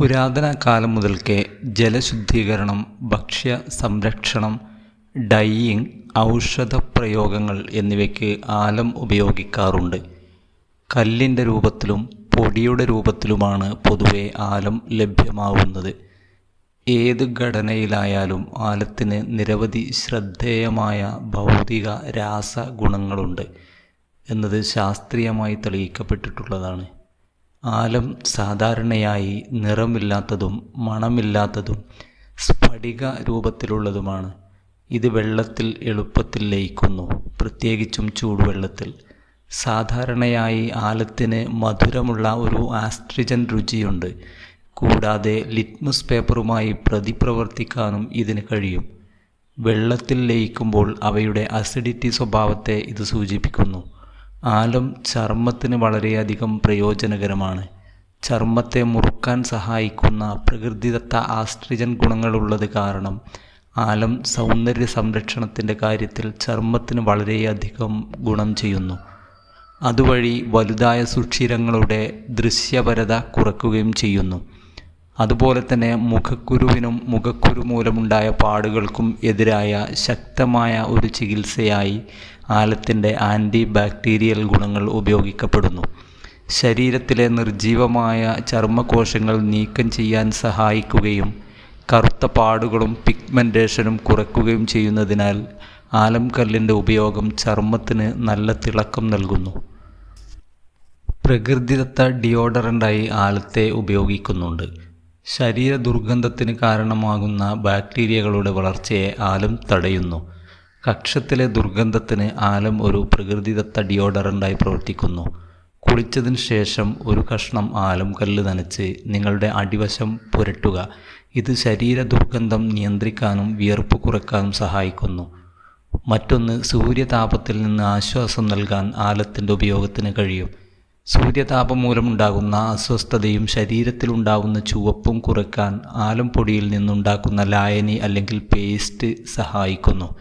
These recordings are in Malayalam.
പുരാതന കാലം മുതൽക്കേ ജലശുദ്ധീകരണം ഭക്ഷ്യ സംരക്ഷണം ഡൈയിങ് ഔഷധപ്രയോഗങ്ങൾ എന്നിവയ്ക്ക് ആലം ഉപയോഗിക്കാറുണ്ട്. കല്ലിന്റെ രൂപത്തിലും പൊടിയുടെ രൂപത്തിലുമാണ് പൊതുവെ ആലം ലഭ്യമാവുന്നത്. ഏത് ഘടനയിലായാലും ആലത്തിന് നിരവധി ശ്രദ്ധേയമായ ഭൗതിക രാസ ഗുണങ്ങളുണ്ട് എന്നത് ശാസ്ത്രീയമായി തെളിയിക്കപ്പെട്ടിട്ടുള്ളതാണ്. ആലം സാധാരണയായി നിറമില്ലാത്തതും മണമില്ലാത്തതും സ്ഫടിക രൂപത്തിലുള്ളതുമാണ്. ഇത് വെള്ളത്തിൽ എളുപ്പത്തിൽ ലയിക്കുന്നു. പ്രത്യേകിച്ചും ചൂടുവെള്ളത്തിൽ. സാധാരണയായി ആലത്തിന് മധുരമുള്ള ഒരു ആസ്ട്രിജൻ രുചിയുണ്ട്. കൂടാതെ ലിറ്റ്മസ് പേപ്പറുമായി പ്രതിപ്രവർത്തിക്കാനും ഇതിന് കഴിയും. വെള്ളത്തിൽ ലയിക്കുമ്പോൾ അവയുടെ അസിഡിറ്റി സ്വഭാവത്തെ ഇത് സൂചിപ്പിക്കുന്നു. ആലം ചർമ്മത്തിന് വളരെയധികം പ്രയോജനകരമാണ്. ചർമ്മത്തെ മുറുക്കാൻ സഹായിക്കുന്ന പ്രകൃതിദത്ത ആസ്ട്രിജൻ ഗുണങ്ങളുള്ളത് കാരണം ആലം സൗന്ദര്യ സംരക്ഷണത്തിന്റെ കാര്യത്തിൽ ചർമ്മത്തിന് വളരെയധികം ഗുണം ചെയ്യുന്നു. അതുവഴി വലുതായ സുഷിരങ്ങളുടെ ദൃശ്യപരത കുറയ്ക്കുകയും ചെയ്യുന്നു. അതുപോലെ തന്നെ മുഖക്കുരുവിനും മുഖക്കുരു മൂലമുണ്ടായ പാടുകൾക്കും എതിരായ ശക്തമായ ഒരു ചികിത്സയായി ആലത്തിന്റെ ആന്റി ബാക്ടീരിയൽ ഗുണങ്ങൾ ഉപയോഗിക്കപ്പെടുന്നു. ശരീരത്തിലെ നിർജീവമായ ചർമ്മകോശങ്ങൾ നീക്കം ചെയ്യാൻ സഹായിക്കുകയും കറുത്ത പാടുകളും പിഗ്മെന്റേഷനും കുറയ്ക്കുകയും ചെയ്യുന്നതിനാൽ ആലംകല്ലിന്റെ ഉപയോഗം ചർമ്മത്തിന് നല്ല തിളക്കം നൽകുന്നു. പ്രകൃതിദത്ത ഡിയോഡറന്റായി ആലത്തെ ഉപയോഗിക്കുന്നുണ്ട്. ശരീര ദുർഗന്ധത്തിന് കാരണമാകുന്ന ബാക്ടീരിയകളുടെ വളർച്ചയെ ആലം തടയുന്നു. കക്ഷത്തിലെ ദുർഗന്ധത്തിന് ആലം ഒരു പ്രകൃതിദത്ത ഡിയോഡറന്റായി പ്രവർത്തിക്കുന്നു. കുളിച്ചതിന് ശേഷം ഒരു കഷ്ണം ആലം കല്ല് നനച്ച് നിങ്ങളുടെ അടിവശം പുരട്ടുക. ഇത് ശരീര ദുർഗന്ധം നിയന്ത്രിക്കാനും വിയർപ്പ് കുറയ്ക്കാനും സഹായിക്കുന്നു. മറ്റൊന്ന് സൂര്യതാപത്തിൽ നിന്ന് ആശ്വാസം നൽകാൻ ആലത്തിന്റെ ഉപയോഗത്തിന് കഴിയും. സൂര്യതാപം മൂലമുണ്ടാകുന്ന അസ്വസ്ഥതയും ശരീരത്തിലുണ്ടാകുന്ന ചുവപ്പും കുറയ്ക്കാൻ ആലംപൊടിയിൽ നിന്നുണ്ടാക്കുന്ന ലായനി അല്ലെങ്കിൽ പേസ്റ്റ് സഹായിക്കുന്നു.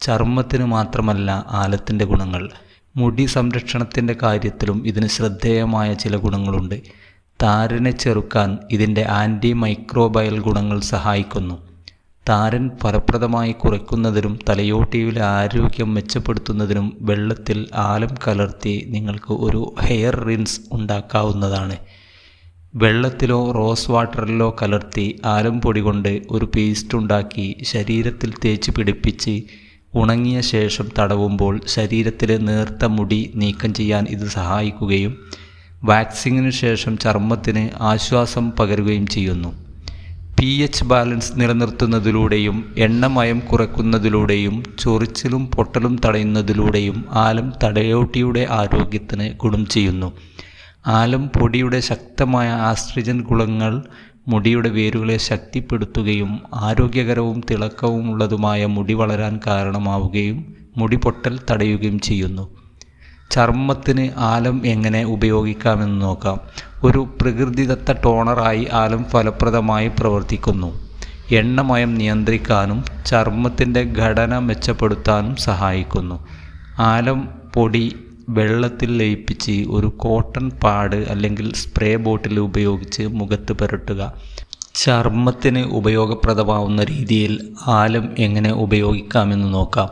ചർമ്മത്തിന് മാത്രമല്ല ആലത്തിന്റെ ഗുണങ്ങൾ. മുടി സംരക്ഷണത്തിന്റെ കാര്യത്തിലും ഇതിന് ശ്രദ്ധേയമായ ചില ഗുണങ്ങളുണ്ട്. താരനെ ചെറുക്കാൻ ഇതിന്റെ ആന്റി മൈക്രോബയൽ ഗുണങ്ങൾ സഹായിക്കുന്നു. താരൻ ഫലപ്രദമായി കുറയ്ക്കുന്നതിനും തലയോട്ടിയിലെ ആരോഗ്യം മെച്ചപ്പെടുത്തുന്നതിനും വെള്ളത്തിൽ ആലം കലർത്തി നിങ്ങൾക്ക് ഒരു ഹെയർ റിൻസ് ഉണ്ടാക്കാവുന്നതാണ്. വെള്ളത്തിലോ റോസ് വാട്ടറിലോ കലർത്തി ആലം പൊടി കൊണ്ട് ഒരു പേസ്റ്റ് ഉണ്ടാക്കി ശരീരത്തിൽ തേച്ച് പിടിപ്പിച്ച് ഉണങ്ങിയ ശേഷം തടവുമ്പോൾ ശരീരത്തിലെ നേർത്ത മുടി നീക്കം ചെയ്യാൻ ഇത് സഹായിക്കുകയും വാക്സിങ്ങിന് ശേഷം ചർമ്മത്തിന് ആശ്വാസം പകരുകയും ചെയ്യുന്നു. പി എച്ച് ബാലൻസ് നിലനിർത്തുന്നതിലൂടെയും എണ്ണമയം കുറയ്ക്കുന്നതിലൂടെയും ചൊറിച്ചിലും പൊട്ടലും തടയുന്നതിലൂടെയും ആലം തടയോട്ടിയുടെ ആരോഗ്യത്തിന് ഗുണം ചെയ്യുന്നു. ആലം പൊടിയുടെ ശക്തമായ ആസ്ട്രിജൻ ഗുണങ്ങൾ മുടിയുടെ വേരുകളെ ശക്തിപ്പെടുത്തുകയും ആരോഗ്യകരവും തിളക്കവുമുള്ളതുമായ മുടി വളരാൻ കാരണമാവുകയും മുടി പൊട്ടൽ തടയുകയും ചെയ്യുന്നു. ചർമ്മത്തിന് ആലം എങ്ങനെ ഉപയോഗിക്കാമെന്ന് നോക്കാം. ഒരു പ്രകൃതിദത്ത ടോണറായി ആലം ഫലപ്രദമായി പ്രവർത്തിക്കുന്നു. എണ്ണമയം നിയന്ത്രിക്കാനും ചർമ്മത്തിന്റെ ഘടന മെച്ചപ്പെടുത്താനും സഹായിക്കുന്നു. ആലം പൊടി വെള്ളത്തിൽ ലയിപ്പിച്ച് ഒരു കോട്ടൺ പാഡ് അല്ലെങ്കിൽ സ്പ്രേ ബോട്ടിൽ ഉപയോഗിച്ച് മുഖത്ത് പുരട്ടുക. ചർമ്മത്തിന് ഉപയോഗപ്രദമാവുന്ന രീതിയിൽ ആലം എങ്ങനെ ഉപയോഗിക്കാമെന്ന് നോക്കാം.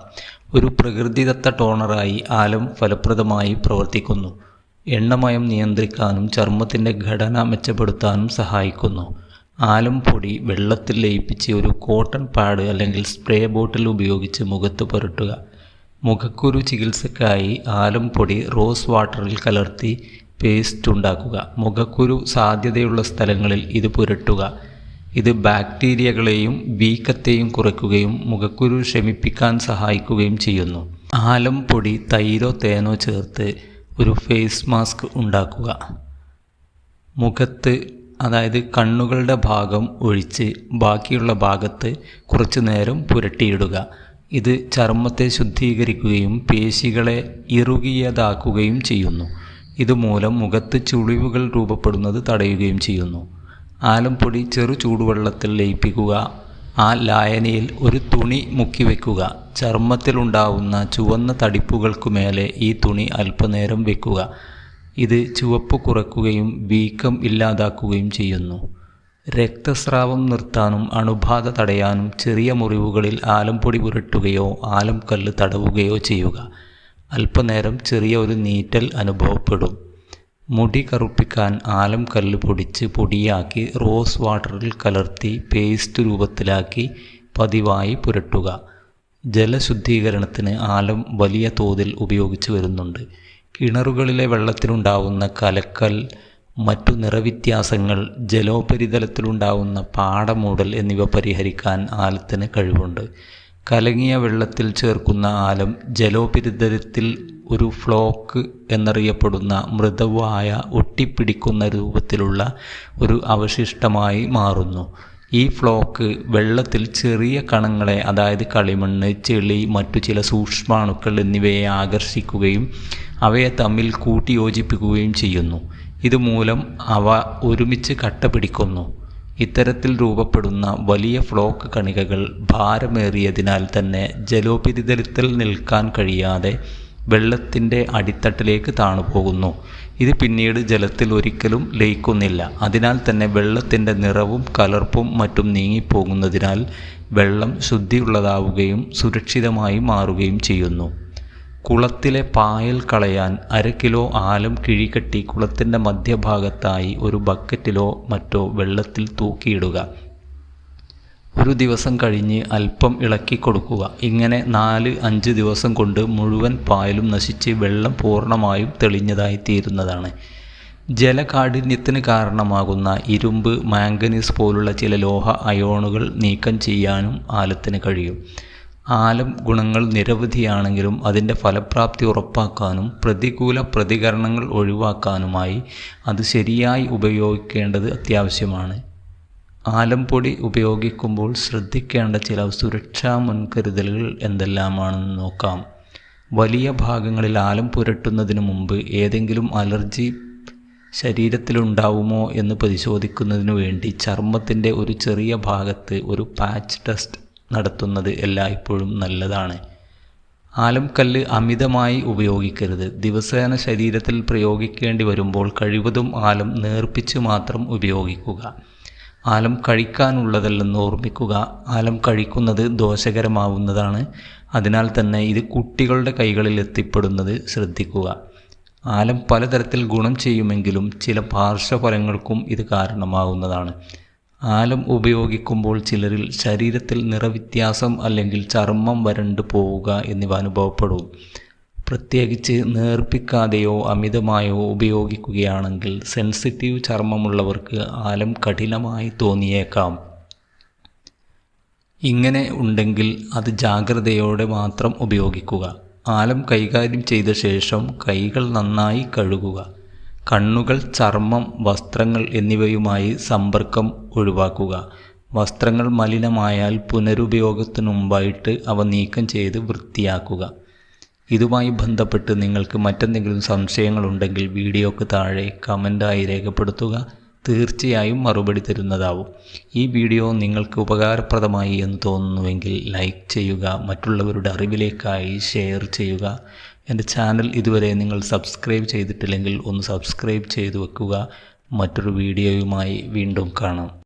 ഒരു പ്രകൃതിദത്ത ടോണറായി ആലം ഫലപ്രദമായി പ്രവർത്തിക്കുന്നു. എണ്ണമയം നിയന്ത്രിക്കാനും ചർമ്മത്തിന്റെ ഘടന മെച്ചപ്പെടുത്താനും സഹായിക്കുന്നു. ആലം പൊടി വെള്ളത്തിൽ ലയിപ്പിച്ച് ഒരു കോട്ടൺ പാഡ് അല്ലെങ്കിൽ സ്പ്രേ ബോട്ടിൽ ഉപയോഗിച്ച് മുഖത്ത് പുരട്ടുക. മുഖക്കുരു ചികിത്സയ്ക്കായി ആലം പൊടി റോസ് വാട്ടറിൽ കലർത്തി പേസ്റ്റ് ഉണ്ടാക്കുക. മുഖക്കുരു സാധ്യതയുള്ള സ്ഥലങ്ങളിൽ ഇത് പുരട്ടുക. ഇത് ബാക്ടീരിയകളെയും വീക്കത്തെയും കുറയ്ക്കുകയും മുഖക്കുരു ശമിപ്പിക്കാൻ സഹായിക്കുകയും ചെയ്യുന്നു. ആലം പൊടി തൈരോ തേനോ ചേർത്ത് ഒരു ഫേസ് മാസ്ക് ഉണ്ടാക്കുക. മുഖത്ത് അതായത് കണ്ണുകളുടെ ഭാഗം ഒഴിച്ച് ബാക്കിയുള്ള ഭാഗത്ത് കുറച്ചു നേരം പുരട്ടിയിടുക. ഇത് ചർമ്മത്തെ ശുദ്ധീകരിക്കുകയും പേശികളെ ഇറുകിയതാക്കുകയും ചെയ്യുന്നു. ഇതുമൂലം മുഖത്ത് ചുളിവുകൾ രൂപപ്പെടുന്നത് തടയുകയും ചെയ്യുന്നു. ആലംപൊടി ചെറു ചൂടുവെള്ളത്തിൽ ലയിപ്പിക്കുക. ആ ലായനിയിൽ ഒരു തുണി മുക്കി വയ്ക്കുക ചർമ്മത്തിലുണ്ടാവുന്ന ചുവന്ന തടിപ്പുകൾക്കു മേലെ ഈ തുണി അല്പനേരം വെക്കുക. ഇത് ചുവപ്പ് കുറയ്ക്കുകയും വീക്കം ഇല്ലാതാക്കുകയും ചെയ്യുന്നു. രക്തസ്രാവം നിർത്താനും അണുബാധ തടയാനും ചെറിയ മുറിവുകളിൽ ആലംപൊടി പുരട്ടുകയോ ആലം കല്ല് തടവുകയോ ചെയ്യുക. അല്പനേരം ചെറിയ ഒരു നീറ്റൽ അനുഭവപ്പെടും. മുടി കറുപ്പിക്കാൻ ആലം കല്ല് പൊടിച്ച് പൊടിയാക്കി റോസ് വാട്ടറിൽ കലർത്തി പേസ്റ്റ് രൂപത്തിലാക്കി പതിവായി പുരട്ടുക. ജലശുദ്ധീകരണത്തിന് ആലം വലിയ തോതിൽ ഉപയോഗിച്ചു വരുന്നുണ്ട്. കിണറുകളിലെ വെള്ളത്തിലുണ്ടാവുന്ന കലക്കൽ മറ്റു നിറവ്യത്യാസങ്ങൾ ജലോപരിതലത്തിലുണ്ടാവുന്ന പാടമൂടൽ എന്നിവ പരിഹരിക്കാൻ ആലത്തിന് കഴിവുണ്ട്. കലങ്ങിയ വെള്ളത്തിൽ ചേർക്കുന്ന ആലം ജലോപരിതലത്തിൽ ഒരു ഫ്ലോക്ക് എന്നറിയപ്പെടുന്ന മൃദുവായ ഒട്ടിപ്പിടിക്കുന്ന രൂപത്തിലുള്ള ഒരു അവശിഷ്ടമായി മാറുന്നു. ഈ ഫ്ലോക്ക് വെള്ളത്തിൽ ചെറിയ കണങ്ങളെ അതായത് കളിമണ്ണ് ചെളി മറ്റു ചില സൂക്ഷ്മാണുക്കൾ എന്നിവയെ ആകർഷിക്കുകയും അവയെ തമ്മിൽ കൂട്ടിയോജിപ്പിക്കുകയും ചെയ്യുന്നു. ഇതുമൂലം അവ ഒരുമിച്ച് കട്ട പിടിക്കുന്നു ഇത്തരത്തിൽ രൂപപ്പെടുന്ന വലിയ ഫ്ലോക്ക് കണികകൾ ഭാരമേറിയതിനാൽ തന്നെ ജലോപരിതലത്തിൽ നിൽക്കാൻ കഴിയാതെ വെള്ളത്തിന്റെ അടിത്തട്ടിലേക്ക് താണുപോകുന്നു. ഇത് പിന്നീട് ജലത്തിൽ ഒരിക്കലും ലയിക്കുന്നില്ല. അതിനാൽ തന്നെ വെള്ളത്തിന്റെ നിറവും കലർപ്പും മറ്റും നീങ്ങിപ്പോകുന്നതിനാൽ വെള്ളം ശുദ്ധിയുള്ളതാവുകയും സുരക്ഷിതമായി മാറുകയും ചെയ്യുന്നു. കുളത്തിലെ പായൽ കളയാൻ അര കിലോ ആലം കിഴികെട്ടി കുളത്തിന്റെ മധ്യഭാഗത്തായി ഒരു ബക്കറ്റിലോ മറ്റോ വെള്ളത്തിൽ തൂക്കിയിടുക. ഒരു ദിവസം കഴിഞ്ഞ് അല്പം ഇളക്കി കൊടുക്കുക. ഇങ്ങനെ നാല് അഞ്ച് ദിവസം കൊണ്ട് മുഴുവൻ പായലും നശിച്ച് വെള്ളം പൂർണമായും തെളിഞ്ഞതായി തീരുന്നതാണ്. ജലകാഠിന്യത്തിന് കാരണമാകുന്ന ഇരുമ്പ് മാംഗനീസ് പോലുള്ള ചില ലോഹ അയോണുകൾ നീക്കം ചെയ്യാനും ആലത്തിന് കഴിയും. ആലം ഗുണങ്ങൾ നിരവധിയാണെങ്കിലും അതിന്റെ ഫലപ്രാപ്തി ഉറപ്പാക്കാനും പ്രതികൂല പ്രതികരണങ്ങൾ ഒഴിവാക്കാനുമായി അത് ശരിയായി ഉപയോഗിക്കേണ്ടത് അത്യാവശ്യമാണ്. ആലംപൊടി ഉപയോഗിക്കുമ്പോൾ ശ്രദ്ധിക്കേണ്ട ചില സുരക്ഷാ മുൻകരുതലുകൾ എന്തെല്ലാമാണെന്ന് നോക്കാം. വലിയ ഭാഗങ്ങളിൽ ആലം പുരട്ടുന്നതിന് മുമ്പ് ഏതെങ്കിലും അലർജി ശരീരത്തിലുണ്ടാവുമോ എന്ന് പരിശോധിക്കുന്നതിനു വേണ്ടി ചർമ്മത്തിന്റെ ഒരു ചെറിയ ഭാഗത്ത് ഒരു പാച്ച് ടെസ്റ്റ് നടത്തുന്നത് എല്ലായ്പ്പോഴും നല്ലതാണ്. ആലംകല്ല് അമിതമായി ഉപയോഗിക്കരുത്. ദിവസേന ശരീരത്തിൽ പ്രയോഗിക്കേണ്ടി വരുമ്പോൾ കഴിവതും ആലം നേർപ്പിച്ച് മാത്രം ഉപയോഗിക്കുക. ആലം കഴിക്കാനുള്ളതല്ലെന്ന് ഓർമ്മിക്കുക. ആലം കഴിക്കുന്നത് ദോഷകരമാവുന്നതാണ്. അതിനാൽ തന്നെ ഇത് കുട്ടികളുടെ കൈകളിൽ എത്തിപ്പെടുന്നത് ശ്രദ്ധിക്കുക. ആലം പലതരത്തിൽ ഗുണം ചെയ്യുമെങ്കിലും ചില പാർശ്വഫലങ്ങൾക്കും ഇത് കാരണമാകുന്നതാണ് ആലം ഉപയോഗിക്കുമ്പോൾ ചിലരിൽ ശരീരത്തിൽ നിറവ്യത്യാസം അല്ലെങ്കിൽ ചർമ്മം വരണ്ടു പോവുക എന്നിവ അനുഭവപ്പെടും. പ്രത്യേകിച്ച് നേർപ്പിക്കാതെയോ അമിതമായോ ഉപയോഗിക്കുകയാണെങ്കിൽ സെൻസിറ്റീവ് ചർമ്മമുള്ളവർക്ക് ആലം കഠിനമായി തോന്നിയേക്കാം. ഇങ്ങനെ ഉണ്ടെങ്കിൽ അത് ജാഗ്രതയോടെ മാത്രം ഉപയോഗിക്കുക. ആലം കൈകാര്യം ചെയ്ത ശേഷം കൈകൾ നന്നായി കഴുകുക. കണ്ണുകൾ ചർമ്മം വസ്ത്രങ്ങൾ എന്നിവയുമായി സമ്പർക്കം ഒഴിവാക്കുക. വസ്ത്രങ്ങൾ മലിനമായാൽ പുനരുപയോഗത്തിനു മുമ്പായിട്ട് അവ നീക്കം ചെയ്ത് വൃത്തിയാക്കുക. ഇതുമായി ബന്ധപ്പെട്ട് നിങ്ങൾക്ക് മറ്റെന്തെങ്കിലും സംശയങ്ങളുണ്ടെങ്കിൽ വീഡിയോക്ക് താഴെ കമന്റായി രേഖപ്പെടുത്തുക. തീർച്ചയായും മറുപടി തരുന്നതാവും. ഈ വീഡിയോ നിങ്ങൾക്ക് ഉപകാരപ്രദമായി എന്ന് തോന്നുന്നുവെങ്കിൽ ലൈക്ക് ചെയ്യുക മറ്റുള്ളവരുടെ അറിവിലേക്കായി ഷെയർ ചെയ്യുക. എന്റെ ചാനൽ ഇതുവരെ നിങ്ങൾ സബ്സ്ക്രൈബ് ചെയ്തിട്ടില്ലെങ്കിൽ ഒന്ന് സബ്സ്ക്രൈബ് ചെയ്തു വെക്കുക. മറ്റൊരു വീഡിയോയുമായി വീണ്ടും കാണാം.